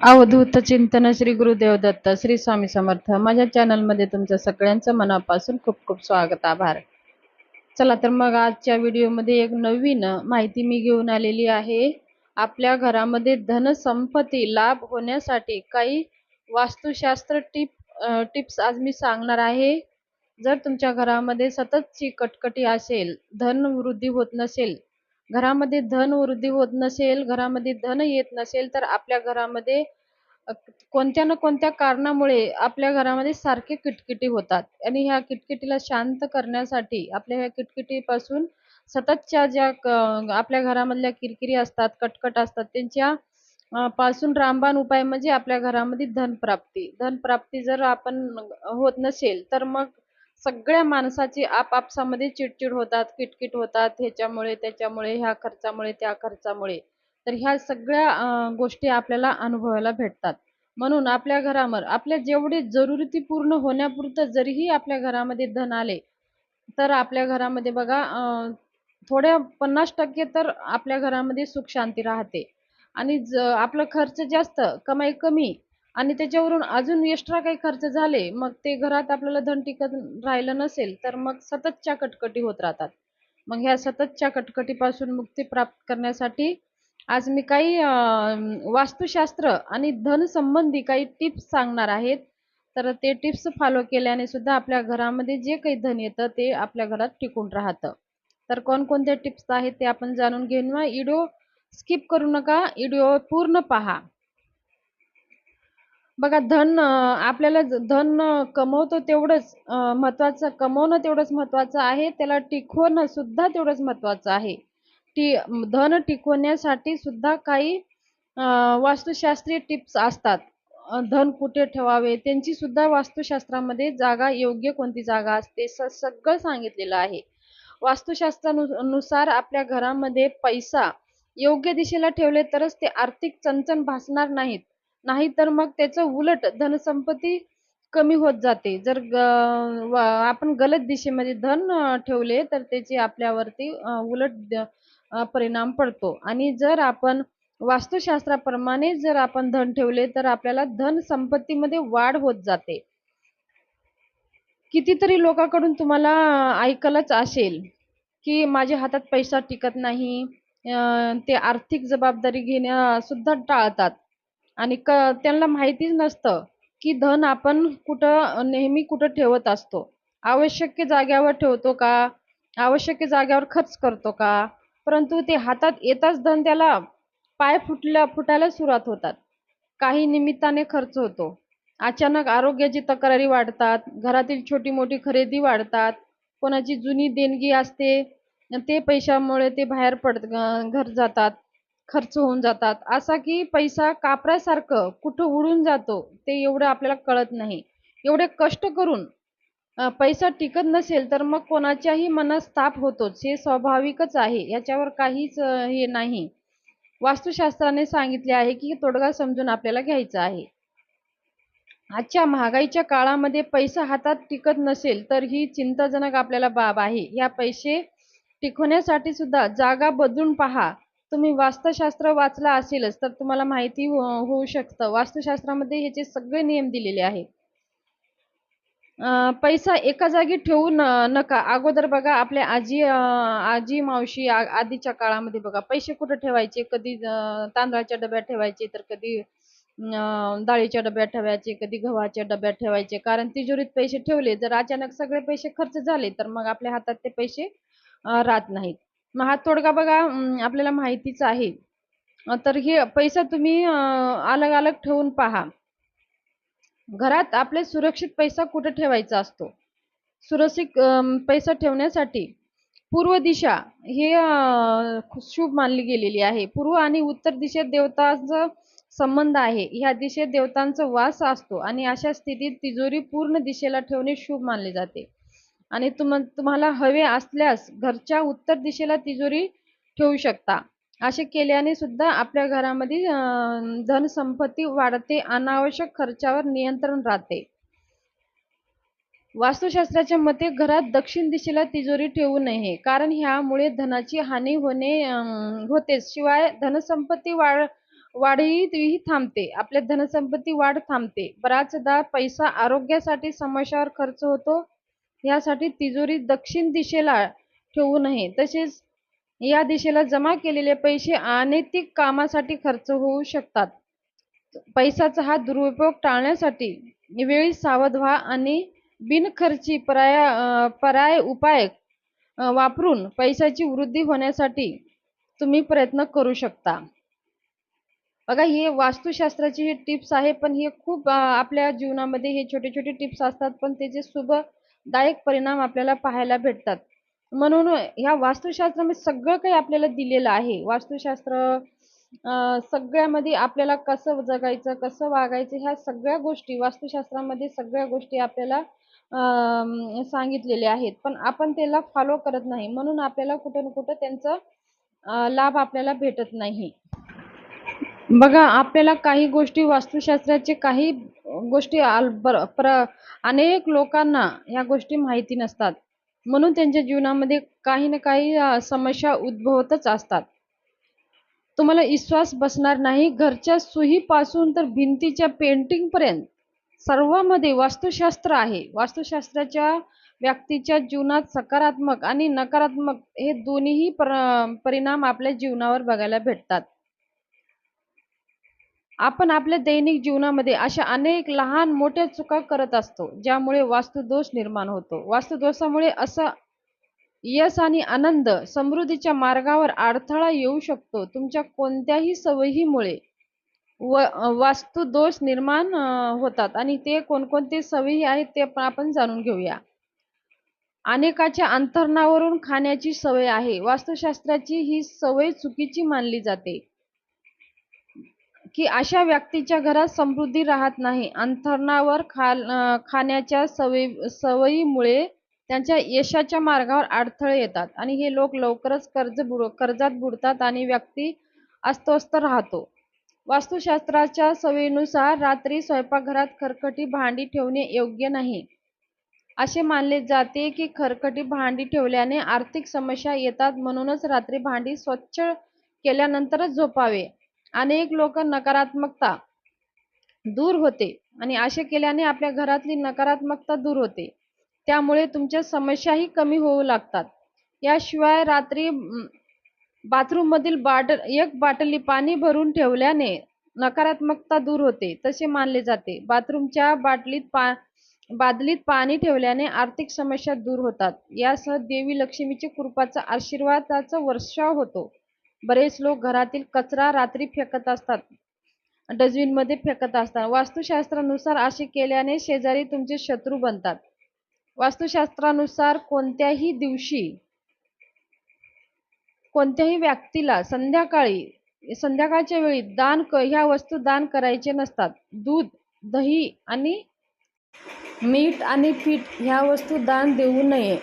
अवधूत चिंतन श्री गुरुदेव दत्त श्री स्वामी समर्थ. माझ्या चॅनलमध्ये तुमचं सगळ्यांचं मनापासून खूप खूप स्वागत आभार. चला तर मग आजच्या व्हिडिओमध्ये एक नवीन माहिती मी घेऊन आलेली आहे. आपल्या घरामध्ये धनसंपत्ती लाभ होण्यासाठी काही वास्तुशास्त्र टिप टिप्स आज मी सांगणार आहे. जर तुमच्या घरामध्ये सततची कटकटी असेल धन वृद्धी होत नसेल घरामध्ये धन वृद्धी होत नसेल घरामध्ये धन येत नसेल तर आपल्या घरामध्ये कोणत्या ना कोणत्या कारणामुळे आपल्या घरामध्ये सारखे किटकिटी होतात. आणि ह्या किटकिटीला शांत करण्यासाठी आपल्या ह्या किटकिटीपासून सततच्या ज्या आपल्या घरामधल्या किरकिरी असतात कटकट असतात त्यांच्या पासून रामबाण उपाय म्हणजे आपल्या घरामध्ये धनप्राप्ती. धनप्राप्ती जर आपण होत नसेल तर मग सगळ्या माणसाची आपापसामध्ये चिडचिड होतात किटकिट होतात ह्याच्यामुळे त्याच्यामुळे ह्या खर्चामुळे त्या खर्चामुळे. तर ह्या सगळ्या अ, गोष्टी आपल्याला अनुभवायला भेटतात. म्हणून आपल्या घरावर आपल्या जेवढे जरुरती पूर्ण होण्यापुरतं जरीही आपल्या घरामध्ये धन आले तर आपल्या घरामध्ये बघा अ, थोड्या पन्नास टक्के तर आपल्या घरामध्ये सुख शांती राहते. आणि ज आपला खर्च जास्त कमाई कमी आणि त्याच्यावरून अजून एक्स्ट्रा काही खर्च झाले मग ते घरात आपल्याला धन टिकत राहिलं नसेल तर मग सततच्या कटकटी होत राहतात. मग ह्या सततच्या कटकटीपासून मुक्ती प्राप्त करण्यासाठी आज मी काही वास्तुशास्त्र आणि धन संबंधी काही टिप्स सांगणार आहेत. तर ते टिप्स फॉलो केल्याने सुद्धा आपल्या घरामध्ये जे काही धन येतं ते आपल्या घरात टिकून राहतं. तर कोणकोणत्या टिप्स आहेत ते आपण जाणून घेऊन व्हिडिओ स्किप करू नका. व्हिडिओ पूर्ण पहा. बघा धन अं, आपल्याला ज- धन अं, कमवतो तेवढंच अं, महत्वाचं कमवणं तेवढंच महत्वाचं आहे त्याला टिकवणं सुद्धा तेवढंच महत्वाचं आहे. टी धन टिकवण्यासाठी सुद्धा काही अं, वास्तुशास्त्रीय टिप्स असतात. अं, धन कुठे ठेवावे त्यांची सुद्धा वास्तुशास्त्रामध्ये जागा योग्य कोणती जागा असते स सगळं सांगितलेलं आहे. वास्तुशास्त्रानुसार आपल्या घरामध्ये पैसा योग्य दिशेला ठेवले तरच ते आर्थिक चणचण भासणार नाहीत. नाहीतर मग त्याचं उलट धनसंपत्ती कमी होत जाते. जर आपण गलत दिशेमध्ये धन ठेवले तर त्याचे आपल्यावरती उलट परिणाम पडतो. आणि जर आपण वास्तुशास्त्राप्रमाणे जर आपण धन ठेवले तर आपल्याला धन संपत्तीमध्ये वाढ होत जाते. कितीतरी लोकांकडून तुम्हाला ऐकलंच असेल की माझ्या हातात पैसा टिकत नाही ते आर्थिक जबाबदारी घेण्या सुद्धा टाळतात. आणि क त्यांना माहितीच नसतं की धन आपण कुठं नेहमी कुठं ठेवत असतो. आवश्यक जाग्यावर ठेवतो का? आवश्यक जाग्यावर खर्च करतो का? परंतु ते हातात येताच धन त्याला पाय फुटल्या फुटायला सुरुवात होतात. काही निमित्ताने खर्च होतो. अचानक आरोग्याची तक्रारी वाढतात घरातील छोटी मोठी खरेदी वाढतात कोणाची जुनी देणगी असते ते पैशामुळे ते बाहेर पड घर जातात. खर्च होऊन जातात. असा की पैसा कापरासारखं कुठं उडून जातो ते एवढं आपल्याला कळत नाही. एवढे कष्ट करून पैसा टिकत नसेल तर मग कोणाच्याही मनस्ताप होतोच. हे स्वाभाविकच आहे. याच्यावर काहीच हे नाही. वास्तुशास्त्राने सांगितले आहे की तोडगा समजून आपल्याला घ्यायचा आहे. आजच्या महागाईच्या काळामध्ये पैसा हातात टिकत नसेल तर ही चिंताजनक आपल्याला बाब आहे. या पैसे टिकवण्यासाठी सुद्धा जागा बदलून पहा. तुम्ही वास्तुशास्त्र वाचला असेलच तर तुम्हाला माहिती हो, होऊ शकतं. वास्तुशास्त्रामध्ये ह्याचे सगळे नियम दिलेले आहेत. पैसा एका जागी ठेवू नका. अगोदर बघा आपल्या आजी आजी मावशी आ- आधीच्या काळामध्ये बघा. पैसे कुठे ठेवायचे? कधी तांदळाच्या डब्यात ठेवायचे तर कधी डाळीच्या डब्यात ठेवायचे कधी गव्हाच्या डब्यात ठेवायचे. कारण तिजोरीत पैसे ठेवले जर अचानक सगळे पैसे खर्च झाले तर मग आपल्या हातात ते पैसे राहत नाहीत. मग हा तोडगा बघा आपल्याला माहितीच आहे. तर हे पैसा तुम्ही अलग अलग ठेवून पहा. घरात आपले सुरक्षित पैसा कुठे ठेवायचा असतो? सुरक्षित पैसा ठेवण्यासाठी पूर्व दिशा हे शुभ मानली गेलेली आहे. पूर्व आणि उत्तर दिशेत देवतांचा संबंध आहे. ह्या दिशेत देवतांचा वास असतो आणि अशा स्थितीत तिजोरी पूर्ण दिशेला ठेवणे शुभ मानले जाते. आणि तुम तुम्हाला हवे असल्यास घरच्या उत्तर दिशेला तिजोरी ठेवू शकता. असे केल्याने सुद्धा आपल्या घरामध्ये धनसंपत्ती वाढते अनावश्यक खर्चावर नियंत्रण राहते. वास्तुशास्त्राच्या मते घरात दक्षिण दिशेला तिजोरी ठेवू नये कारण ह्यामुळे धनाची हानी होणे अं, होते. शिवाय धनसंपत्ती वाढ वाढही थांबते. आपल्या धनसंपत्ती वाढ थांबते. बराचदा पैसा आरोग्यासाठी समस्यावर खर्च होतो. यासाठी तिजोरी दक्षिण दिशेला ठेवू नये. तसेच या दिशेला जमा केलेले पैसे अनैतिक कामासाठी खर्च होऊ शकतात. पैशाचा हा दुरुपयोग टाळण्यासाठी वेळी सावध व्हा आणि बिनखर्ची पर्याय पर्याय उपाय वापरून पैशाची वृद्धी होण्यासाठी तुम्ही प्रयत्न करू शकता. बघा हे वास्तुशास्त्राची ही टिप्स आहे पण हे खूप आपल्या जीवनामध्ये हे छोटे छोटे टिप्स असतात पण त्याचे शुभ दायक परिणाम आपल्याला पाहायला भेटतात. म्हणून ह्या वास्तुशास्त्रामध्ये सगळं काही आपल्याला दिलेलं आहे. वास्तुशास्त्र सगळ्यामध्ये आपल्याला कसं जगायचं कसं वागायचं ह्या सगळ्या गोष्टी वास्तुशास्त्रामध्ये सगळ्या गोष्टी आपल्याला सांगितलेल्या आहेत. पण आपण त्याला फॉलो करत नाही. म्हणून आपल्याला कुठं ना कुठं त्यांचं लाभ आपल्याला भेटत नाही. बघा आपल्याला काही गोष्टी वास्तुशास्त्राचे काही गोष्टी प्र अनेक लोकांना या गोष्टी माहिती नसतात. म्हणून त्यांच्या जीवनामध्ये काही ना काही समस्या उद्भवतच असतात. तुम्हाला विश्वास बसणार नाही. घरच्या सुईपासून तर भिंतीच्या पेंटिंग पर्यंत सर्वांमध्ये वास्तुशास्त्र आहे. वास्तुशास्त्राच्या व्यक्तीच्या जीवनात सकारात्मक आणि नकारात्मक हे दोन्हीही परिणाम आपल्या जीवनावर बघायला भेटतात. आपण आपल्या दैनिक जीवनामध्ये अशा अनेक लहान मोठ्या चुका करत असतो ज्यामुळे वास्तुदोष निर्माण होतो. वास्तुदोषामुळे असं यश आणि आनंद समृद्धीच्या मार्गावर अडथळा येऊ शकतो. तुमच्या कोणत्याही सवयीमुळे व वास्तुदोष निर्माण होतात आणि ते कोणकोणते सवयी आहेत ते पण आपण जाणून घेऊया. अनेकाच्या अंतरणावरून खाण्याची सवय आहे. वास्तुशास्त्राची ही सवय चुकीची मानली जाते. की अशा व्यक्तीच्या घरात समृद्धी राहत नाही. अंथरणावर खा खाण्याच्या सवयी सवयीमुळे त्यांच्या यशाच्या मार्गावर अडथळे येतात आणि हे लोक लवकरच कर्ज बुड कर्जात बुडतात आणि व्यक्ती अस्वस्थ राहतो. वास्तुशास्त्राच्या सवयीनुसार रात्री स्वयंपाकघरात खरकटी भांडी ठेवणे योग्य नाही. असे मानले जाते की खरकटी भांडी ठेवल्याने आर्थिक समस्या येतात म्हणूनच रात्री भांडी स्वच्छ केल्यानंतरच झोपावे. अनेक लोक नकारात्मकता दूर होते आणि असे केल्याने आपल्या घरातली नकारात्मकता दूर होते. त्यामुळे तुमच्या समस्याही कमी होऊ लागतात. याशिवाय रात्री बाथरूम मधील बाट एक बाटली पाणी भरून ठेवल्याने नकारात्मकता दूर होते तसे मानले जाते. बाथरूमच्या बाटलीत पा बादलीत पाणी ठेवल्याने आर्थिक समस्या दूर होतात. यासह देवी लक्ष्मीच्या कृपाचा आशीर्वादाचा वर्षाव होतो. बरेच लोक घरातील कचरा रात्री फेकत असतात. डस्टबिनमध्ये फेकत असतात. वास्तुशास्त्रानुसार असे केल्याने शेजारी तुमचे शत्रू बनतात. वास्तुशास्त्रानुसार कोणत्याही दिवशी कोणत्याही व्यक्तीला संध्याकाळी संध्याकाळच्या वेळी दान ह्या वस्तू दान करायचे नसतात. दूध दही आणि मीठ आणि पीठ ह्या वस्तू दान देऊ नये.